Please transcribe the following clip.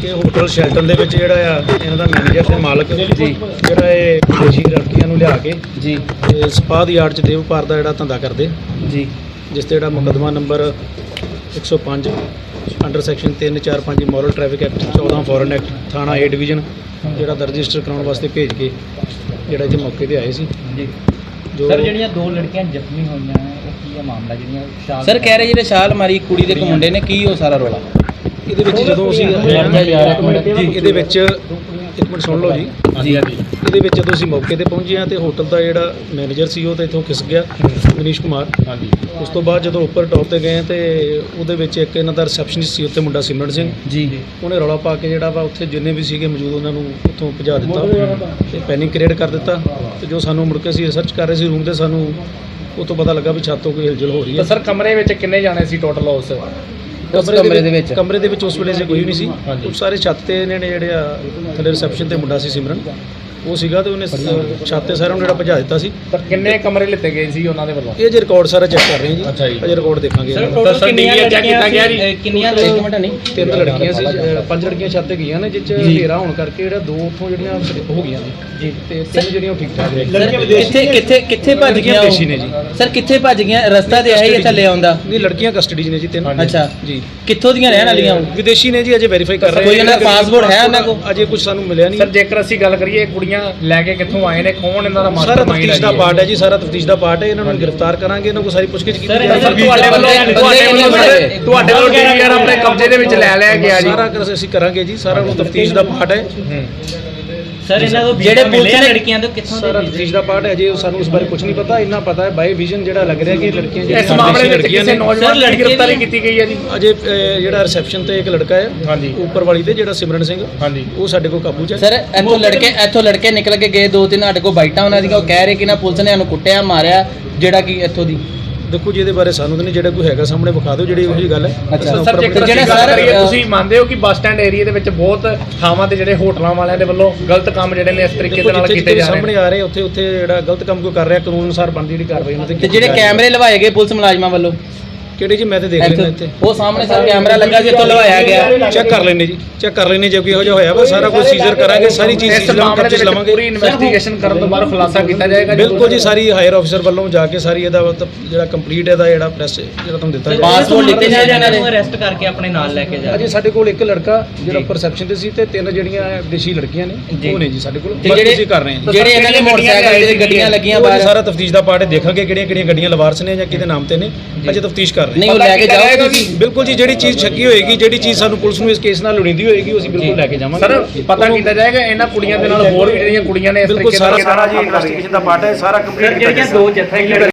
ਕਿ ਹੋਟਲ ਸ਼ੈਲਟਨ ਦੇ ਵਿੱਚ ਜਿਹੜਾ ਆ ਇਹਨਾਂ ਦਾ ਮੈਨੇਜਰ ਤੇ ਮਾਲਕ ਜੀ। ਜਿਹੜਾ ਇਹ ਵਿਦੇਸ਼ੀ ਲੜਕੀਆਂ ਨੂੰ ਲਿਆ ਕੇ ਜੀ। ਤੇ ਸਪਾ ਦੀ ਆੜ ਚ ਦੇਵ ਪਾਰ ਦਾ ਜਿਹੜਾ ਧੰਦਾ ਕਰਦੇ। ਜੀ। ਜਿਸ ਤੇ ਜਿਹੜਾ ਮੁਕੱਦਮਾ number 105 under section 345 moral traffic act 14 foreign act ਥਾਣਾ ਏ ਡਿਵੀਜ਼ਨ ਜਿਹੜਾ ਦਰਜ ਰਜਿਸਟਰ ਕਰਾਉਣ ਵਾਸਤੇ ਭੇਜ ਕੇ ਜਿਹੜਾ ਇੱਥੇ ਮੌਕੇ ਤੇ ਆਏ ਸੀ। ਜੀ। ਸਰ ਜਿਹੜੀਆਂ ਦੋ ਲੜਕੀਆਂ ਜ਼ਖਮੀ ਹੋਈਆਂ ਹੈ ਉਹ ਕੀ ਹੈ ਮਾਮਲਾ? ਜਿਹੜੀਆਂ ਸਰ ਕਹਿ ਰਹੇ ਜਿਹੜੇ ਛਾਲ ਮਾਰੀ ਕੁੜੀ ਦੇ ਇੱਕ ਮੁੰਡੇ ਨੇ ਕੀ ਉਹ ਸਾਰਾ ਰੋਲਾ? ਇਹਦੇ ਵਿੱਚ ਜਦੋਂ ਅਸੀਂ ਜੀ ਇਹਦੇ ਵਿੱਚ ਇੱਕ ਮਿੰਟ ਸੁਣ ਲਓ ਜੀ। ਜੀ ਇਹਦੇ ਵਿੱਚ ਜਦੋਂ ਅਸੀਂ ਮੌਕੇ ਤੇ ਪਹੁੰਚੇ ਹਾਂ ਤੇ ਹੋਟਲ ਦਾ ਜਿਹੜਾ ਮੈਨੇਜਰ ਸੀ ਉਹ ਤਾਂ ਇੱਥੋਂ ਖਿਸ ਗਿਆ ਮਨੀਸ਼ ਕੁਮਾਰ। ਹਾਂਜੀ। ਉਸ ਤੋਂ ਬਾਅਦ ਜਦੋਂ ਉੱਪਰ ਟੌਪ ਤੇ ਗਏ ਤੇ ਉਹਦੇ ਵਿੱਚ ਇੱਕ ਇਹਨਾਂ ਦਾ ਰਿਸੈਪਸ਼ਨਿਸਟ ਸੀ ਉੱਤੇ ਮੁੰਡਾ ਸਿਮਰਨ ਸਿੰਘ। ਜੀ। ਉਹਨੇ ਰੌਲਾ ਪਾ ਕੇ ਜਿਹੜਾ ਵਾ ਉੱਥੇ ਜਿੰਨੇ ਵੀ ਸੀਗੇ ਮੌਜੂਦ ਉਹਨਾਂ ਨੂੰ ਉੱਥੋਂ ਭਜਾ ਦਿੱਤਾ ਤੇ ਪੈਨਿਕ ਕ੍ਰੀਏਟ ਕਰ ਦਿੱਤਾ। ਤੇ ਜੋ ਸਾਨੂੰ ਮੁੜ ਕੇ ਅਸੀਂ ਰਿਸਰਚ ਕਰ ਰਹੇ ਸੀ ਰੂਮ ਤੇ ਸਾਨੂੰ ਉਹ ਤੋਂ ਪਤਾ ਲੱਗਾ ਵੀ ਛੱਤ ਤੋਂ ਕੋਈ ਹਿਲਜੁਲ ਹੋ ਰਹੀ ਹੈ। ਸਰ ਕਮਰੇ ਵਿੱਚ ਕਿੰਨੇ ਜਾਣੇ ਸੀ ਟੋਟਲ ਉਸ? ਉਸ ਕਮਰੇ ਦੇ ਵਿੱਚ ਕਮਰੇ ਦੇ ਵਿੱਚ ਉਸ ਵੇਲੇ ਜੇ ਕੋਈ ਵੀ ਨਹੀਂ ਸੀ। ਉਹ ਸਾਰੇ ਛੱਤ ਤੇ ਇਹਨਾਂ ਨੇ ਜਿਹੜੇ ਆ ਥੱਲੇ ਰਿਸੈਪਸ਼ਨ ਤੇ ਮੁੰਡਾ ਸੀ ਸਿਮਰਨ। ਉਹ ਸੀਗਾ ਤੇ ਉਹਨੇ ਸ- ਛੱਤ ਤੇ ਸਾਰਿਆਂ ਨੂੰ ਜਿਹੜਾ ਭਜਾ ਦਿੱਤਾ ਸੀ। ਤਾਂ ਕਿੰਨੇ ਕਮਰੇ ਲਿੱਤੇ ਗਏ ਸੀ ਉਹਨਾਂ ਦੇ ਵੱਲੋਂ? ਇਹ ਜੇ ਰਿਕਾਰਡ ਸਾਰਾ ਚੈੱਕ ਕਰ ਰਹੇ ਹਾਂ ਅੱਛਾ ਜੀ। ਜੀ। ਅਜੇ ਰਿਕਾਰਡ ਦੇਖਾਂਗੇ। ਟੋਟਲ ਸਰ, ਕਿੰਨੀਆਂ ਲੜਕੀਆਂ ਕੀਤਾ ਗਿਆ ਜੀ? ਅਹ, ਕਿੰਨੀਆਂ ਇੱਕ ਲੜਕੀਆਂ? ਮਿੰਟ ਨਹੀਂ ਤਿੰਨ ਲੜਕੀਆਂ ਸੀ ਅ, ਪੰਜ ਲੜਕੀਆਂ ਛੱਤ ਤੇ ਗਈਆਂ ਨੇ ਜਿਸ ਚ ਹਨੇਰਾ ਹੋਣ ਕਰਕੇ ਜਿਹੜਾ ਦੋ ਉੱਥੋਂ ਜਿਹੜੀਆਂ slip ਹੋ ਗਈਆਂ ਨੇ। ਜੀ। ਤੇ ਤਿੰਨ ਜਿਹੜੀਆਂ ਉਹ ਠੀਕ ਠਾਕ ਨੇ। ਸਰ ਕਿੱਥੇ ਕਿੱਥੇ ਕਿੱਥੇ ਭੱਜ ਲੜਕੀਆਂ ਗਿਆ ਵਿਦੇਸ਼ੀ ਨੇ ਜੀ। ਸਰ ਕਿੱਥੇ ਭੱਜ ਗਿਆ ਰਸਤਾ ਤੇ ਆਇਆ ਹੀ ਥੱਲੇ ਆਉਂਦਾ? ਨਹੀਂ ਲੜਕੀਆਂ ਕਸਟਡੀ 'ਚ ਨੇ ਜੀ ਤਿੰਨ। ਅੱਛਾ। ਜੀ। ਕਿੱਥੋਂ ਦੀਆਂ ਰਹਿਣ ਵਾਲੀਆਂ ਉਹ? ਵਿਦੇਸ਼ੀ ਨੇ ਜੀ ਅਜੇ ਵੈਰੀਫਾਈ ਕਰ ਰਹੇ ਕੋਈ ਇਹਨਾਂ ਦਾ passport ਹੈ ਉਹਨਾਂ ਕੋਲ? ਅਜੇ ਕੁਝ ਸਾਨੂੰ ਮਿਲਿਆ ਨਹੀਂ। ਸਰ ਜੇਕਰ ਅਸੀਂ ਗੱਲ ਕਰੀਏ ਇਹ ਕੁੜੀਆਂ ਲੈ ਕੇ ਕਿੱਥੋਂ ਆਏ ਨੇ? ਕੌਣ ਇਹਨਾਂ ਦਾ ਸਾਰਾ ਮਾਸਟਰਮਾਈਂਡ ਤਫਤੀਸ਼ ਦਾ ਪਾਰਟ ਹੈ ਜੀ ਸਾਰਾ ਤਫਤੀਸ਼ ਦਾ ਪਾਰਟ ਹੈ ਇਹਨਾਂ ਨੂੰ ਗ੍ਰਿਫਤਾਰ ਕਰਾਂਗੇ ਇਹਨਾਂ ਕੋਲ ਸਾਰੀ ਪੁੱਛਗਿੱਛ ਕੀਤੀ ਸਰ, ਜਾਏਗੀ। ਸਰ, ਤੁਹਾਡੇ ਵੱਲੋਂ ਤੁਹਾਡੇ ਵੱਲੋਂ ਤੁਹਾਡੇ ਵੱਲੋਂ ਡੀਵੀਆਰ ਆਪਣੇ ਕਬਜ਼ੇ ਦੇ ਵਿੱਚ ਲੈ ਲਿਆ ਗਿਆ ਜੀ? ਸਾਰਾ ਕਰ- ਅਸੀਂ ਕਰਾਂਗੇ ਜੀ ਸਾਰਾ ਉਹ ਤਫਤੀਸ਼ ਦਾ ਪਾਰਟ ਹੈ। ਹੂੰ। ਸਰ ਇਹਨਾਂ ਤੋਂ ਜਿਹੜੇ ਪੁਲਿਸ ਨੇ- ਲੜਕੀਆਂ ਤੋਂ ਕਿੱਥੋਂ ਸਾਰਾ ਦੇ ਤਫਤੀਸ਼ ਦਾ ਪਾਰਟ ਹੈ ਜੀ ਸਾਨੂੰ ਇਸ ਬਾਰੇ ਕੁਝ ਨਹੀਂ ਪਤਾ ਇੰਨਾ ਪਤਾ ਹੈ ਬਾਈ ਵਿਜ਼ਨ ਜਿਹੜਾ ਲੱਗ ਰਿਹਾ ਕਿ ਲੜਕੀਆਂ ਇਸ ਜਿਹੜੀਆਂ ਮਾਮਲੇ ਵਿੱਚ ਕਿਸੇ ਨੇ ਨੌਜਵਾਨ ਦੀ ਲੜਕੇ ਗ੍ਰਿਫਤਾਰੀ ਕੀਤੀ ਗਈ ਹੈ ਜੀ। ਅਜੇ ਜਿਹੜਾ ਰਿਸੈਪਸ਼ਨ ਤੇ ਇੱਕ ਲੜਕਾ ਹੈ ਹਾਂਜੀ। ਉੱਪਰ ਵਾਲੀ ਤੇ ਜਿਹੜਾ ਸਿਮਰਨ ਸਿੰਘ ਹਾਂਜੀ। ਉਹ ਸਾਡੇ ਕੋਲ ਕਾਬੂ 'ਚ ਹੈ। ਸਰ ਇੱਥੋਂ ਲੜਕੇ ਇੱਥੋਂ ਲੜਕੇ ਨਿਕਲ ਕੇ ਗਏ ਦੋ ਤਿੰਨ ਸਾਡੇ ਕੋਲ ਬਾਈਟਾਂ ਉਹਨਾਂ ਦੀਆਂ ਉਹ ਕਹਿ ਰਹੇ ਕਿ ਨਾ ਪੁਲਿਸ ਨੇ ਸਾਨੂੰ ਕੁੱਟਿਆ ਮਾਰਿਆ ਜਿਹੜਾ ਕਿ ਇੱਥੋਂ ਦੀ। ਦੇਖੋ ਜੀ ਇਹਦੇ ਬਾਰੇ ਸਾਨੂੰ ਤਾਂ ਨਹੀਂ ਜਿਹੜਾ ਕੋਈ ਹੈਗਾ ਸਾਹਮਣੇ ਵਿਖਾ ਦਿਓ ਜਿਹੜੀ ਉਹੋ ਗੱਲ ਹੈ। ਅੱਛਾ, ਅਸੀਂ ਸਰ ਉੱਪਰ ਜੇਕਰ ਜਿਹੜਾ ਅਸੀਂ ਗੱਲ ਸਰ, ਕਰੀਏ ਅ, ਤੁਸੀਂ ਮੰਨਦੇ ਹੋ ਕਿ ਬੱਸ ਸਟੈਂਡ ਏਰੀਆ ਦੇ ਵਿੱਚ ਬਹੁਤ ਥਾਵਾਂ ਤੇ ਜਿਹੜੇ ਹੋਟਲਾਂ ਵਾਲਿਆਂ ਦੇ ਵੱਲੋਂ ਗਲਤ ਕੰਮ ਜਿਹੜੇ ਨੇ ਇਸ ਤਰੀਕੇ ਦੇਖੋ ਦੇ ਨਾਲ ਜਿੱਥੇ ਕੀਤੇ ਜਾ ਰਹੇ ਸਾਹਮਣੇ ਨੇ? ਆ ਰਹੇ ਉੱਥੇ ਉੱਥੇ ਜਿਹੜਾ ਗਲਤ ਕੰਮ ਕੋਈ ਕਰ ਰਿਹਾ ਕਾਨੂੰਨ ਅਨੁਸਾਰ ਬਣਦੀ ਜਿਹੜੀ ਕਾਰਵਾਈ ਉਹਨਾਂ ਤੇ ਤੇ ਜਿਹੜੇ ਕੈਮਰੇ ਲਵਾਏ ਗਏ ਪੁਲਿਸ ਮੁਲਾਜ਼ਮਾਂ ਵੱਲੋਂ? ਕਿਹੜੇ ਜੀ? ਮੈਂ ਤੇ ਦੇਖ ਲੈਣਾ ਇੱਥੇ। ਉਹ ਸਾਹਮਣੇ ਸਰ ਕੈਮਰਾ ਲੱਗਾ ਇੱਥੋਂ ਲਵਾਇਆ ਗਿਆ। ਚੈੱਕ ਕਰ ਲੈਣੇ ਜੀ। ਚੈੱਕ ਕਰ ਲੈਣੇ ਜੇ ਕੋਈ ਇਹੋ ਜਿਹਾ ਹੋਇਆ ਵਾ ਸਾਰਾ ਕੁਝ ਸੀਜ਼ਰ ਕਰਾਂਗੇ ਸਾਰੀ ਚੀਜ਼ ਇਸ ਸੀਜ਼ਰ ਮਾਮਲੇ ਕਬਜ਼ੇ ਦੇ 'ਚ ਵਿੱਚ ਲਵਾਂਗੇ। ਪੂਰੀ ਇਨਵੈਸਟੀਗੇਸ਼ਨ ਕਰਨ ਤੋਂ ਬਾਅਦ ਖੁਲਾਸਾ ਕੀਤਾ ਜਾਏਗਾ ਬਿਲਕੁਲ ਜੀ ਸਾਰੀ ਹਾਇਰ ਆਫੀਸਰ ਵੱਲੋਂ ਜਾ ਕੇ ਸਾਰੀ ਇਹਦਾ ਮਤਲਬ ਜਿਹੜਾ ਕੰਪਲੀਟ ਇਹਦਾ ਜਿਹੜਾ ਪ੍ਰੈਸ ਜਿਹੜਾ ਤੁਹਾਨੂੰ ਦਿੱਤਾ ਜਾਏਗਾ। ਪਾਸਪੋਰਟ ਲਿੱਤੇ ਸੀ ਇਹਨਾਂ ਨੇ ਅਰੈਸਟ ਕਰਕੇ ਆਪਣੇ ਨਾਲ ਲੈ ਕੇ ਜਾ ਅਜੇ ਸਾਡੇ ਕੋਲ ਇੱਕ ਲੜਕਾ ਜਿਹੜਾ ਪਰਸੈਪਸ਼ਨ ਤੇ ਸੀ ਤੇ ਤਿੰਨ ਜਿਹੜੀਆਂ ਵਿਦੇਸ਼ੀ ਲੜਕੀਆਂ ਨੇ ਜੀ। ਉਹ ਨੇ ਜੀ ਸਾਡੇ ਕੋਲ। ਤੇ ਬਾਕੀ ਜਿਹੜੇ ਅਸੀਂ ਕਰ ਰਹੇ ਹਾਂ ਜੀ। ਜਿਹੜੇ ਇਹਨਾਂ ਦੇ ਮੋਟਰਸਾਈਕਲ ਤੇ ਗੱਡੀਆਂ ਲੱਗੀਆਂ ਉਹ ਜੀ ਬਾਹਰ? ਸਾਰਾ ਤਫਤੀਸ਼ ਦਾ ਪਾਰਟ ਦੇਖਾਂਗੇ ਕਿਹੜੀਆਂ ਕਿਹੜੀਆਂ ਗੱਡੀਆਂ ਲਵਾਰਸ ਨੇ ਜਾਂ ਕਿਹਦੇ ਨਾਮ ਤੇ ਨੇ। ਅਜੇ ਤਫਤੀਸ਼ ਕਰ ਰਹੇ ਨਹੀਂ ਉਹ ਲੈ ਕੇ ਜਾਓਗੇ ਤੁਸੀਂ। ਬਿਲਕੁਲ ਜੀ ਜਿਹੜੀ ਚੀਜ਼ ਸ਼ੱਕੀ ਹੋਏਗੀ ਜਿਹੜੀ ਚੀਜ਼ ਸਾਨੂੰ ਪੁਲਿਸ ਨੂੰ ਇਸ ਕੇਸ ਨਾਲ ਲੋੜੀਂਦੀ ਹੋਏਗੀ ਉਹ ਅਸੀਂ ਬਿਲਕੁਲ ਲੈ ਕੇ ਜਾਵਾਂਗੇ। ਸਰ ਪਤਾ ਕੀਤਾ ਜਾਏਗਾ ਇਹਨਾਂ ਕੁੜੀਆਂ ਦੇ ਨਾਲ ਹੋਰ ਵੀ ਜਿਹੜੀਆਂ ਕੁੜੀਆਂ ਨੇ ਇਸ ਤਰੀਕੇ ਨਾਲ ਸਾਰਾ ਜੀ ਇਨਵੈਸਟੀਗੇਸ਼ਨ ਦਾ ਪਾਰਟ ਹੈ ਸਾਰਾ ਕੰਪਲੀਟ ਕੀਤਾ ਜਿਹੜੀਆਂ ਜਾਏਗਾ। ਦੋ ਜੱਥੇ